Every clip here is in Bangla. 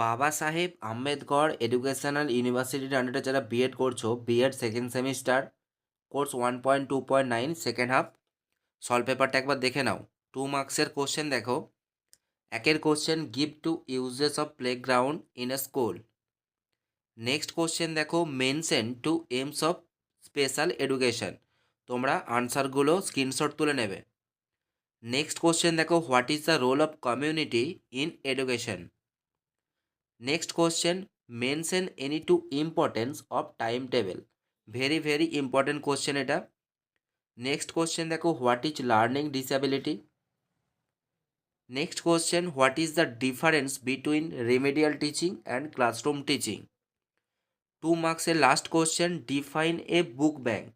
বাবা সাহেব আম্বেদকর এডুকেশনাল ইউনিভার্সিটির আন্ডারে যারা বিএড করছ BEd second semester course one point two point nine second half solve পেপারটা একবার দেখে নাও। টু মার্কসের কোশ্চেন দেখো। একের question give two uses of playground in a school next question দেখো mention two aims of special education তোমরা আনসারগুলো স্ক্রিনশট তুলে নেবে। নেক্সট কোশ্চেন দেখো what is the role of community in education next question mention any two importance of time table very very important question এটা. নেক্সট কোশ্চেন দেখো what is learning disability next question what is the difference between remedial teaching and classroom teaching two মার্কসের last question define a book bank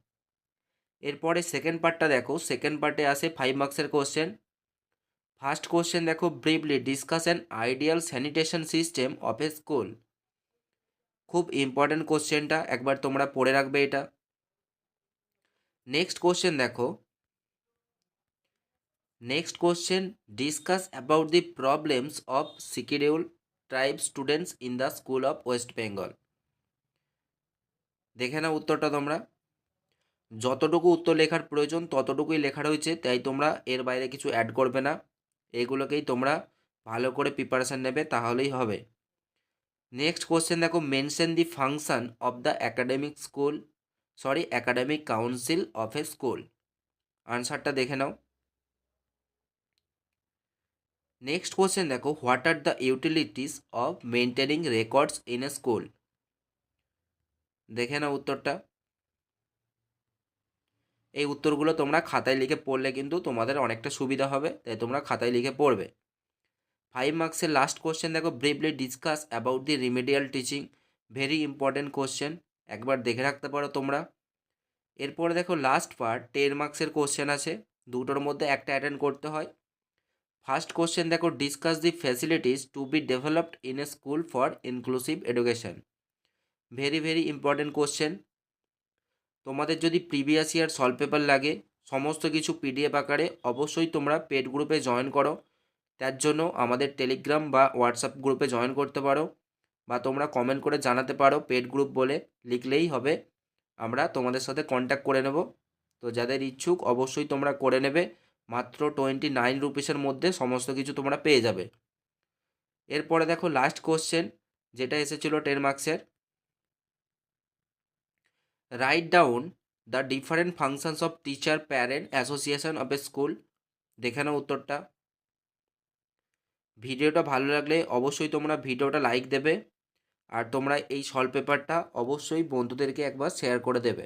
এরপরে সেকেন্ড পার্টটা দেখো সেকেন্ড পার্টে আসে ফাইভ মার্কসের কোশ্চেন ফার্স্ট কোশ্চেন দেখো briefly discuss an ideal sanitation system of a school খুব ইম্পর্ট্যান্ট কোশ্চেনটা একবার তোমরা পড়ে রাখবে এটা। নেক্সট কোশ্চেন দেখো। Next question discuss about the problems of scheduled tribe students in the school of West Bengal দেখে নাও উত্তরটা তোমরা। যতটুকু উত্তর লেখার প্রয়োজন, ততটুকুই লেখা রয়েছে, তাই তোমরা এর বাইরে কিছু অ্যাড করবে না। এগুলোকেই তোমরা ভালো করে প্রিপারেশান নেবে, তাহলেই হবে। নেক্সট কোশ্চেন দেখো mention the function of the academic school sorry academic council of a school আনসারটা দেখে নাও। নেক্সট কোশ্চেন দেখো what are the utilities of maintaining records in a school দেখে নাও উত্তরটা। এই উত্তরগুলো তোমরা খাতায় লিখে পড়লে কিন্তু তোমাদের অনেকটা সুবিধা হবে, তাই তোমরা খাতায় লিখে পড়বে। ফাইভ মার্কসের লাস্ট কোশ্চেন দেখো briefly discuss about the remedial teaching very important question একবার দেখে রাখতে পারো তোমরা। এরপরে দেখো লাস্ট পার্ট টেন মার্কসের কোশ্চেন আছে, দুটোর মধ্যে একটা অ্যাটেন্ড করতে হয়। ফার্স্ট কোশ্চেন দেখো discuss the facilities to be developed in a school for inclusive education very very important question তোমাদের যদি প্রিভিয়াস ইয়ার সলভ পেপার লাগে, সমস্ত কিছু পিডিএফ আকারে অবশ্যই তোমরা পেড গ্রুপে জয়েন করো। তার জন্য আমাদের টেলিগ্রাম বা হোয়াটসঅ্যাপ গ্রুপে জয়েন করতে পারো বা তোমরা কমেন্ট করে জানাতে পারো পেড গ্রুপ বলে, লিখলেই হবে। আমরা তোমাদের সাথে কন্ট্যাক্ট করে নেব। তো যাদের ইচ্ছুক অবশ্যই তোমরা করে নেবে। মাত্র টোয়েন্টি নাইন রুপিসের মধ্যে সমস্ত কিছু তোমরা পেয়ে যাবে। এরপরে দেখো লাস্ট কোশ্চেন যেটা এসেছিল টেন মার্কসের write down the different functions of teacher parent association of a school দেখে নাও উত্তরটা। ভিডিওটা ভালো লাগলে অবশ্যই তোমরা ভিডিওটা লাইক দেবে। আর তোমরা এই সল পেপারটা অবশ্যই বন্ধুদেরকে একবার শেয়ার করে দেবে।